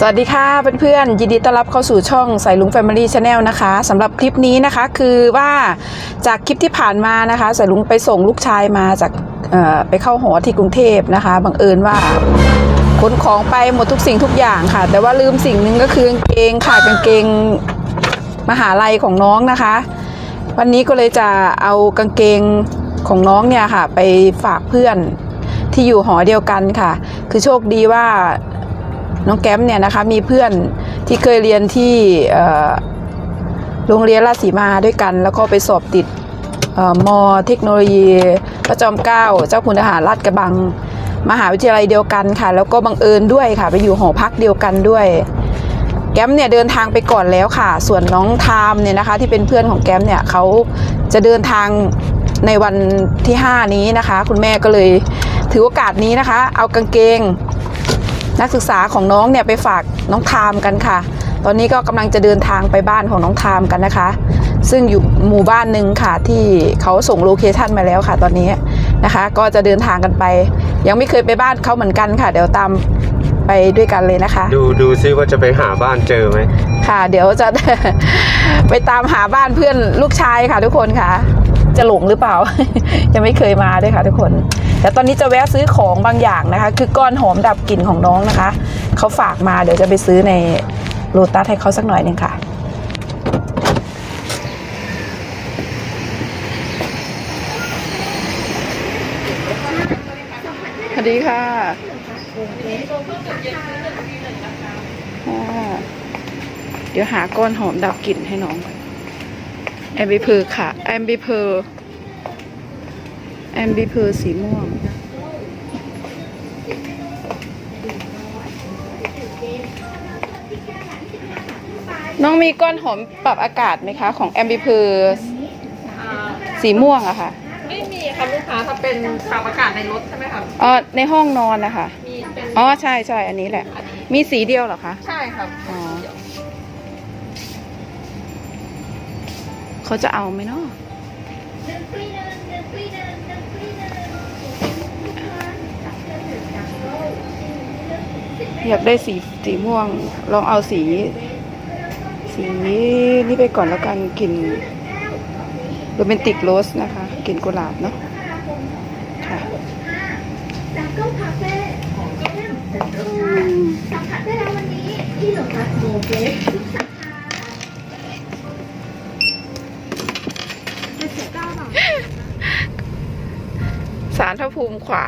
สวัสดีค่ะเพื่อนๆยินดีต้อนรับเข้าสู่ช่องสายลุง Family Channel นะคะสำหรับคลิปนี้นะคะคือว่าจากคลิปที่ผ่านมานะคะสายลุงไปส่งลูกชายมาจากไปเข้าหอที่กรุงเทพนะคะบังเอิญว่าขนของไปหมดทุกสิ่งทุกอย่างค่ะ แต่ว่าลืมสิ่งหนึ่งก็คือกางเกงค่ะกางเกงมหาลัยของน้องนะคะ วันนี้ก็เลยจะเอากางเกงของน้องเนี่ยค่ะ ไปฝากเพื่อนที่อยู่หอเดียวกันค่ะ คือโชคดีว่า น้องแก้มเนี่ยนะคะมีเพื่อนที่เคยเรียนที่โรงเรียนราชสีมาด้วยกัน แล้วก็ไปสอบติดเอ่อมเทคโนโลยี พระจอมเกล้าเจ้าคุณทหารราชกระบังมหาวิทยาลัยเดียวกันค่ะ แล้วก็บังเอิญด้วยค่ะ ไปอยู่หอพักเดียวกันด้วย แก้มเนี่ยเดินทางไปก่อนแล้วค่ะ ส่วนน้องทามเนี่ยนะคะ ที่เป็นเพื่อนของแก้มเนี่ยเขาจะเดินทางในวันที่ 5 นี้นะคะ คุณแม่ก็เลยถือโอกาสนี้นะคะ เอากางเกง นักศึกษาของน้องเนี่ยไปฝากน้องทามกันค่ะ ตอนนี้ก็กำลังจะเดินทางไปบ้านของน้องทามกันนะคะ ซึ่งอยู่หมู่บ้านหนึ่งค่ะที่เขาส่งโลเคชันมาแล้วค่ะ ตอนนี้นะคะ ก็จะเดินทางกันไป ยังไม่เคยไปบ้านเขาเหมือนกันค่ะ เดี๋ยวตามไปด้วยกันเลยนะคะ ดูดูซิว่าจะไปหาบ้านเจอไหมค่ะ เดี๋ยวจะไปตามหาบ้านเพื่อนลูกชายค่ะ ทุกคนค่ะ จะหลงหรือเปล่า ยังไม่เคยมาด้วยค่ะ ทุกคน แต่ตอนนี้จะแวะซื้อของบางอย่างนะคะ คือก้อนหอมดับกลิ่นของน้องนะคะเขาฝากมาเดี๋ยวจะไปซื้อในโลตัสให้เขาสักหน่อยหนึงค่ะสวัสดีค่ะเดี๋ยวหาก้อนหอมดับกลิ่นให้น้องแอมบิเพอร์ค่ะแอมบิเพอร์ แอมบิเพอร์สีม่วง น้องมีก้อนหอมปรับอากาศไหมคะ ของแอมบิเพอร์สีม่วงอะค่ะ ไม่มีค่ะลูกค้าถ้าเป็นปรับอากาศในรถใช่ไหมคะอ๋อในห้องนอนนะคะมีเป็นอ๋อใช่ใช่อันนี้แหละ มีสีเดียวเหรอคะใช่ครับอ๋อเขาจะเอาไหมเนาะ อยากได้สีสีม่วง ลองเอาสี สีนี่ไปก่อนแล้วกันกลิ่นโรแมนติกโรสนะคะกลิ่นกุหลาบเนาะค่ะจากก็คาเฟ่สัมผัสได้แล้ววันนี้ที่โลตัสโมเกสทุกสาขาเจ็ดเก้าบาทสารพระภูมิขวา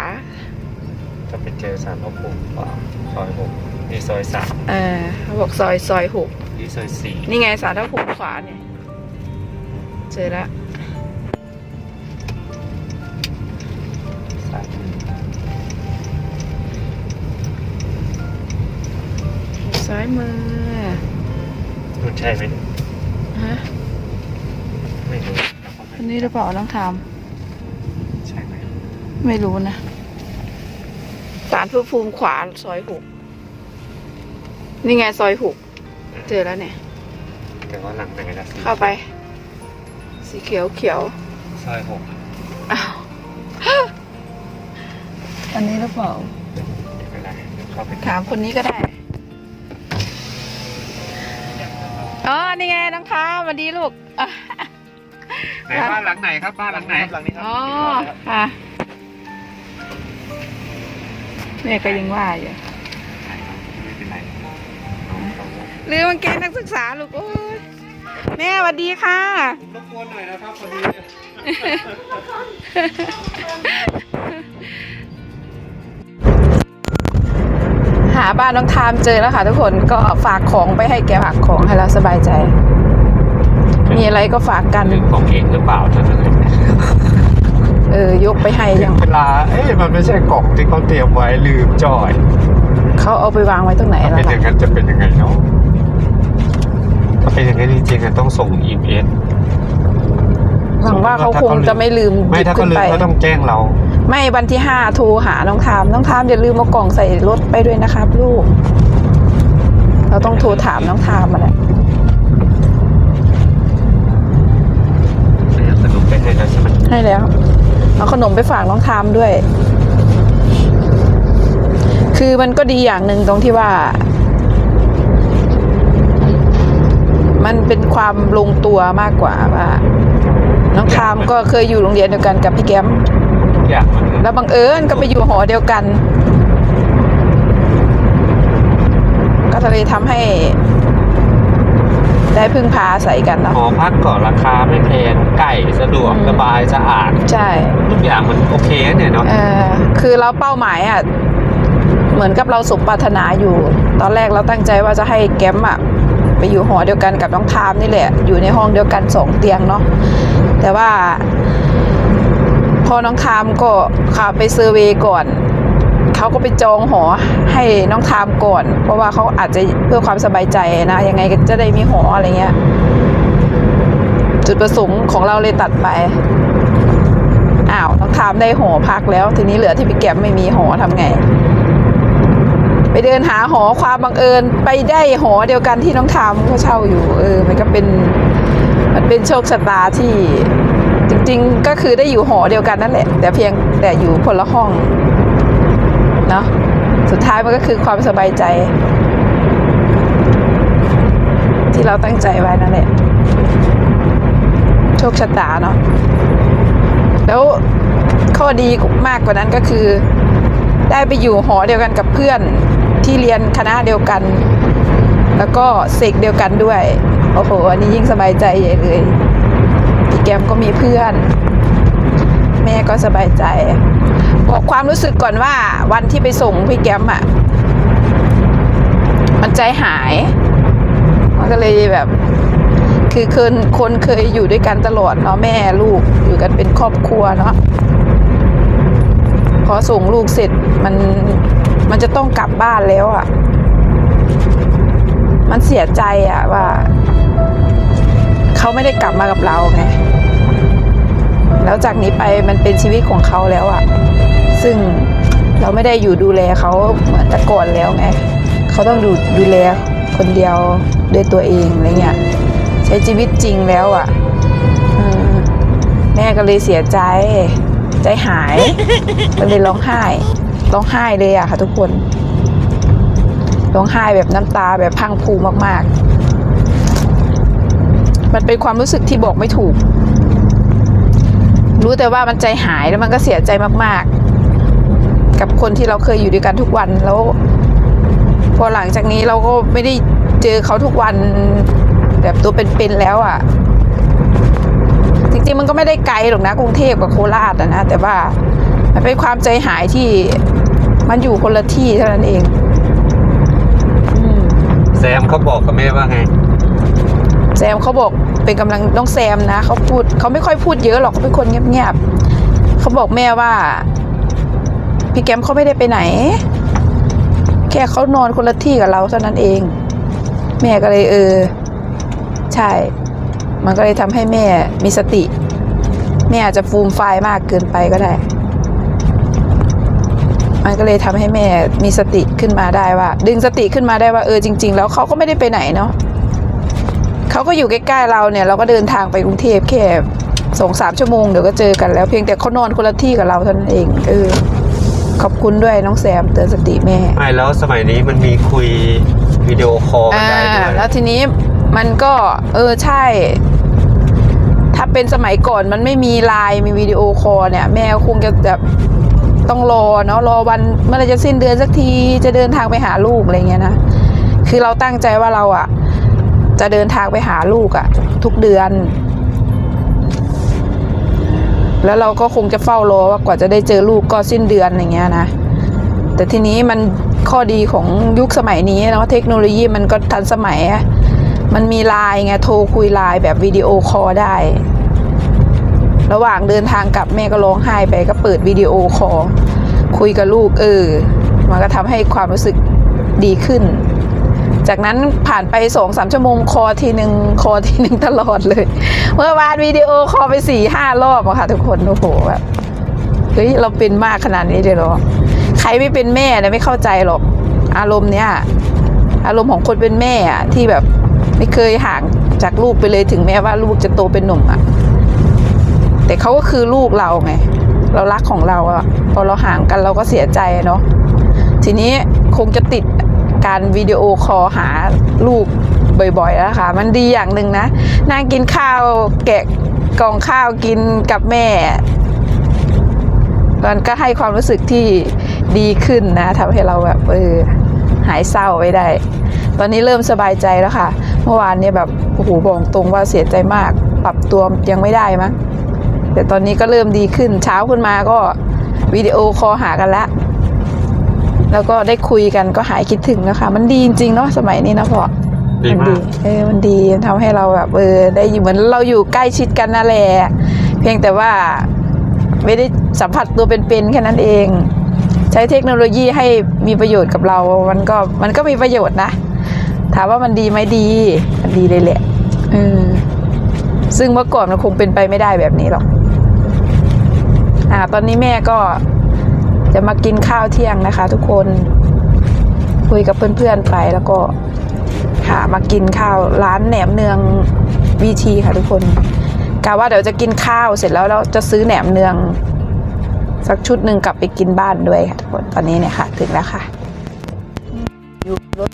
จะไปเจอสารพระภูมิป่าซอยหกนี่ซอยสามเออเขาบอกซอยซอยหกนี่ซอยสี่นี่ไงสารพระภูมิขวาเนี่ย เจอแล้วสามซ้ายมือมันใช่ไหมฮะไม่รู้อันนี้หรือเปล่าน้องทาม ใช่ไหมไม่รู้นะ สารพระภูมิขวาซอยหกนี่ไงซอยหกเจอแล้วเนี่ย แต่ว่าหลังไหนนะเข้าไป สีเขียวเขียวซอยหกอ้าวอันนี้หรือเปล่าไม่เป็นไรเดี๋ยวเข้าไปถามคนนี้ก็ได้อ๋อนี่ไงน้องท้ามสวัสดีลูกอะไหนบ้านหลังไหนครับบ้านหลังไหน หลังนี้ครับอ๋อค่ะ แม่ก็ยังว่าอยู่ไม่เป็นไรน้องเขาลืมกางเกงนักศึกษาลูกโอ้ยแม่สวัสดีค่ะรบกวนหน่อยนะครับพอดีหาบ้านน้องทามเจอแล้วค่ะทุกคนก็ฝากของไปให้แกฝากของให้เราสบายใจ มีอะไรก็ฝากกันเรื่องของเองหรือเปล่าเท่านั้น เองเออยกไปให้ยังเวลา เอ๊ะมันไม่ใช่กล่องที่เขาเตรียมไว้ลืมจ่อยเขาเอาไปวางไว้ตรงไหนถ้าแล้วเป็นอล่ะย่างนั้นจะเป็นยังไงเนาะถ้าเป็นอย่างนั้นจริงๆอะต้องส่งอีเมลหวังว่าเขาคงจะไม่ลืมหไม่ยิบถ้าขึ้เขานลืไปมก็ต้องแจ้งเรา ไม่วันที่ห้าโทรหาน้องทามน้องทามอย่าลืมเอากล่องใส่รถไปด้วยนะครับ ลูก เราต้องโทรถามน้องทามมาแหละสนุกไปให้แล้วใช่ไหมให้แล้ว เอาขนมไปฝากน้องทามด้วย คือมันก็ดีอย่างหนึ่งตรงที่ว่า มันเป็นความลงตัวมากกว่าว่า น้องทามก็เคยอยู่โรงเรียนเดียวกันกับพี่แก้มแล้วบังเอิญก็ไปอยู่หอเดียวกัน ก็เลยทำให้ ได้พึ่งพาอาศัยกันเนาะหอพักก่อนราคาไม่แพงไก่สะดวกอืมสบายสะอาดใช่ทุกอย่างมันโอเคเนี่ยเนาะเออคือเราเป้าหมายอะเหมือนกับเราสมปรารถนาอยู่ ตอนแรกเราตั้งใจว่าจะให้แก้มอะไปอยู่หอเดียวกันกับน้องทามนี่แหละ อยู่ในห้องเดียวกันสองเตียงเนาะแต่ว่าพอน้องทามก็ขับไปเซอร์เวย์ก่อน เขาก็ไปจองหอให้น้องทามก่อน เพราะว่าเขาอาจจะเพื่อความสบายใจนะ ยังไงก็จะได้มีหออะไรเงี้ย จุดประสงค์ของเราเลยตัดไป อ้าวน้องทามได้หอพักแล้ว ทีนี้เหลือที่พี่แก็บไม่มีหอทำไง ไปเดินหาหอความบังเอิญ ไปได้หอเดียวกันที่น้องทามเขาเช่าอยู่ เออ มันก็เป็น มันเป็นโชคชะตาที่จริงๆ ก็คือได้อยู่หอเดียวกันนั่นแหละ แต่เพียงแต่อยู่คนละห้อง เนาะสุดท้ายมันก็คือความสบายใจ ที่เราตั้งใจไว้นั่นแหละโชคชะตาเนาะแล้วข้อดีมากกว่านั้นก็คือ ได้ไปอยู่หอเดียวกันกับเพื่อนที่เรียนคณะเดียวกัน แล้วก็เสกเดียวกันด้วย โอ้โห อันนี้ยิ่งสบายใจใหญ่เลยพี่แกมก็มีเพื่อน แม่ก็สบายใจ บอกความรู้สึกก่อนว่าวันที่ไปส่งพี่แกมอะ่ะ มันใจหาย มันก็เลยแบบ คือคนคนเคยอยู่ด้วยกันตลอดเนาะแม่ลูกอยู่กันเป็นครอบครัวเนาะพอส่งลูกเสร็จมันมันจะต้องกลับบ้านแล้วอะ่ะ มันเสียใจอะ่ะว่าเขาไม่ได้กลับมากับเราไงแล้วจากนี้ไปมันเป็นชีวิตของเขาแล้วอะ่ะ ซึ่งเราไม่ได้อยู่ดูแลเขาเหมือนแต่ก่อนแล้วไงเขาต้องดูดูแลคนเดียวด้วยตัวเองอะไรเงี้ยใช้ชีวิตจริงแล้วอะ่ะแม่ก็เลยเสียใจ ใจหายก็เลยร้องไห้ ร้องไห้เลยอะค่ะ ทุกคนร้องไห้แบบน้ำตาแบบพังพูมาก ๆ มันเป็นความรู้สึกที่บอกไม่ถูก รู้แต่ว่ามันใจหายแล้วมันก็เสียใจมาก ๆ กับคนที่เราเคยอยู่ด้วยกันทุกวันแล้ว พอหลังจากนี้เราก็ไม่ได้เจอเขาทุกวันแบบตัวเป็นๆแล้วอะ่ะ จริงๆมันก็ไม่ได้ไกลหรอกนะกรุงเทพกับโคราชอะนะแต่ว่ามันเป็นความใจหายที่มันอยู่คนละที่เท่านั้นเองอืมแซมเขาบอกกับแม่ว่าไง แซมเขาบอกเป็นกำลังน้องแซมนะเขาพูดเขาไม่ค่อยพูดเยอะหรอกเขาเป็นคนเงียบๆเขาบอกแม่ว่า พี่แกมเขาไม่ได้ไปไหน แค่เขานอนคนละที่กับเราเท่านั้นเอง แม่ก็เลยเออ ใช่ มันก็เลยทำให้แม่มีสติ แม่อาจจะฟูมไฟมากเกินไปก็ได้ มันก็เลยทำให้แม่มีสติขึ้นมาได้ว่า ดึงสติขึ้นมาได้ว่าเออจริง ๆ แล้วเขาก็ไม่ได้ไปไหนเนาะเขาก็อยู่ใกล้ๆเราเนี่ย เราก็เดินทางไปกรุงเทพแค่สองสามชั่วโมงเดี๋ยวก็เจอกันแล้วเพียงแต่เขานอนคนละที่กับเราเท่านั้นเอง เออ ขอบคุณด้วยน้องแซมเตือนสติแม่ ไม่แล้วสมัยนี้มันมีคุยวิดีโอคอลกันอ่า ได้ด้วยแล้วทีนี้มันก็เออใช่ ถ้าเป็นสมัยก่อนมันไม่มีไลน์มีวิดีโอคอลเนี่ย แม่คงจะแบบต้องรอเนาะรอวันเมื่อไหรจะสิ้นเดือนสักทีจะเดินทางไปหาลูกอะไรเงี้ยนะคือเราตั้งใจว่าเราอะจะเดินทางไปหาลูกอะทุกเดือน แล้วเราก็คงจะเฝ้ารอว่ากว่าจะได้เจอลูกก็สิ้นเดือนอย่างเงี้ยนะ แต่ทีนี้มันข้อดีของยุคสมัยนี้เนาะเทคโนโลยีมันก็ทันสมัย มันมีไลน์ไงโทรคุยไลน์แบบวิดีโอคอลได้ ระหว่างเดินทางกลับแม่ก็ร้องไห้ไปก็เปิดวิดีโอคอลคุยกับลูกเออ มันก็ทำให้ความรู้สึกดีขึ้น จากนั้นผ่านไปสองสามชั่วโมงคอทีหนึ่งคอทีหนึ่งตลอดเลย เมื่อวานวิดีโอคอไปสี่ห้ารอบอะค่ะ ทุกคนโอ้โหแบบเฮ้ยเราเป็นมากขนาดนี้เลยเหรอใครไม่เป็นแม่เนี่ยไม่เข้าใจหรอกอารมณ์เนี้ยอารมณ์ของคนเป็นแม่อะที่แบบไม่เคยห่างจากลูกไปเลยถึงแม้ว่าลูกจะโตเป็นหนุ่มอะแต่เขาก็คือลูกเราไงเรารักของเราอะพอเราห่างกันเราก็เสียใจเนาะทีนี้คงจะติด การวิดีโอคอลหาลูกบ่อยๆแล้วค่ะมันดีอย่างหนึ่งนะนั่งกินข้าวแกะกล่องข้าวกินกับแม่ มันก็ให้ความรู้สึกที่ดีขึ้นนะทำให้เราแบบเออหายเศร้าไปได้ ตอนนี้เริ่มสบายใจแล้วค่ะ เมื่อวานเนี่ยแบบโอ้โหบอกตรงว่าเสียใจมาก ปรับตัวยังไม่ได้มั้งแต่ตอนนี้ก็เริ่มดีขึ้นเช้าขึ้นมาก็วิดีโอคอลหากันละ แล้วก็ได้คุยกันก็หายคิดถึงแล้วค่ะ มันดีจริงๆเนาะสมัยนี้นะพ่อดีมันมาดีกเออมันดีมันทำให้เราแบบเออได้อยู่เหมือนเราอยู่ใกล้ชิดกันนั่นแหละเพียงแต่ว่าไม่ได้สัมผัสตัวเป็นๆแค่นั้นเอง ใช้เทคโนโลยีให้มีประโยชน์กับเรา มันก็มันก็มีประโยชน์นะ ถามว่ามันดีไหมดีมันดีเลยแหละเออซึ่งเมื่อก่อนมันคงเป็นไปไม่ได้แบบนี้หรอกอ่า ตอนนี้แม่ก็ จะมากินข้าวเที่ยงนะคะ ทุกคนคุยกับเพื่อนๆไปแล้วก็ค่ะมากินข้าวร้านแหนมเนืองวีทีค่ะทุกคนกะว่าเดี๋ยวจะกินข้าวเสร็จแล้วเราจะซื้อแหนมเนือง สักชุดหนึ่งกลับไปกินบ้านด้วยค่ะทุกคนตอนนี้เนี่ยค่ะ ถึงแล้วค่ะอยู่รถ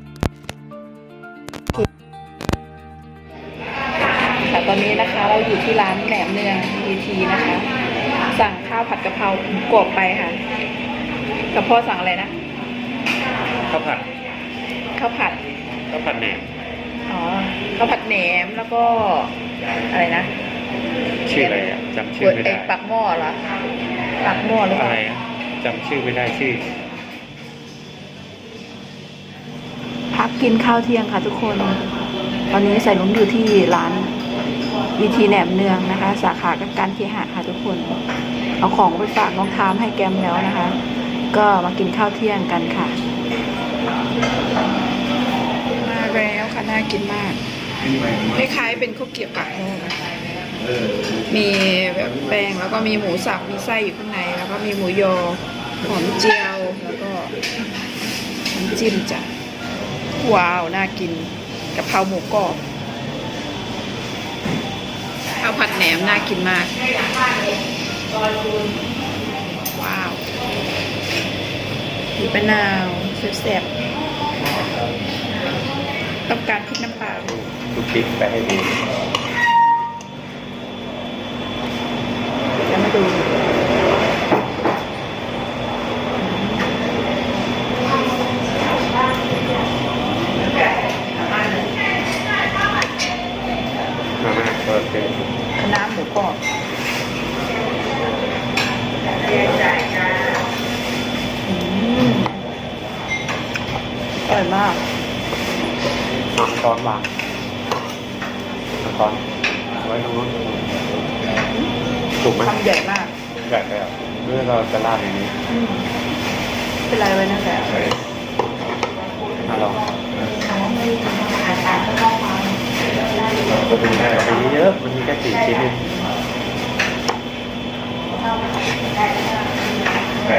ค่ะตอนนี้นะคะ เราอยู่ที่ร้านแหนมเนืองวีทีนะคะ สั่งข้าวผัดกะเพรากรอบไปค่ะ กับพ่อสั่งอะไรนะข้าวผัดข้าวผัดข้าวผัดแหนมอ๋อข้าวผัดแหนมแล้วก็อะไรนะชื่ออะไรอะจำชื่ก๋อวยไม่เอได้กปักหม้อเหรอปักหม้อหรือเปอะล่าไรอะจำชื่อไม่ได้ชื่อพักกินข้าวเที่ยงค่ะทุกคน ตอนนี้ใส่ลุงอยู่ที่ร้านวิธีแหนมเนืองนะคะ สาขาการเคหะค่ะทุกคน เอาของไปฝากน้องทามให้แกมแล้วนะคะ ก็มากินข้าวเที่ยงกันค่ะ มาแล้วค่ะน่ากินมากคล้ายๆเป็นข้าวเกรี๊ยวปากหม้อนะมีแบบแป้งแล้วก็มีหมูสับมีไส้อยู่ข้างใน แล้วก็มีหมูยอหอมเจียวแล้วก็น้ำจิ้มจ้ะว้าวน่ากินกะเพราหมูกรอบข้าวผัดแหนมน่ากินมาก ว้าว มีมะนาวแซ่บๆต้องการพริกน้ำปลาลูกพริกไปให้ดี แล้วมาดู มาม่าเปิดเป็น คณะหมูกรอบอืมอร่อยมาก น้ำซ้อนวางน้ำซ้อนเอาไว้ตรงนู้นถูกไหมคำใหญ่มากใหญ่ไปอะเมื่อเราจะราดในนี้อืมเป็นไรไว้นั่นแหละใส่มาลองก็เป็นแค่ไปเยอะมันมีแค่สี่ชิ้นเองไก่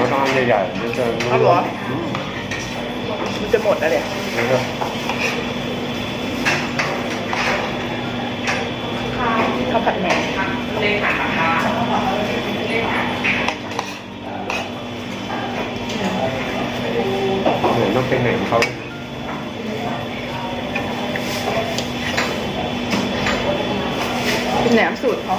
มันต้องอันใหญ่ๆมันจะเอาเหรอมมันจะหมดแล้วเนี่ยมันก็ข้าวผัดแหนมเหมือนต้องเป็นไหนของเขาเป็นแหนมสูตรเขา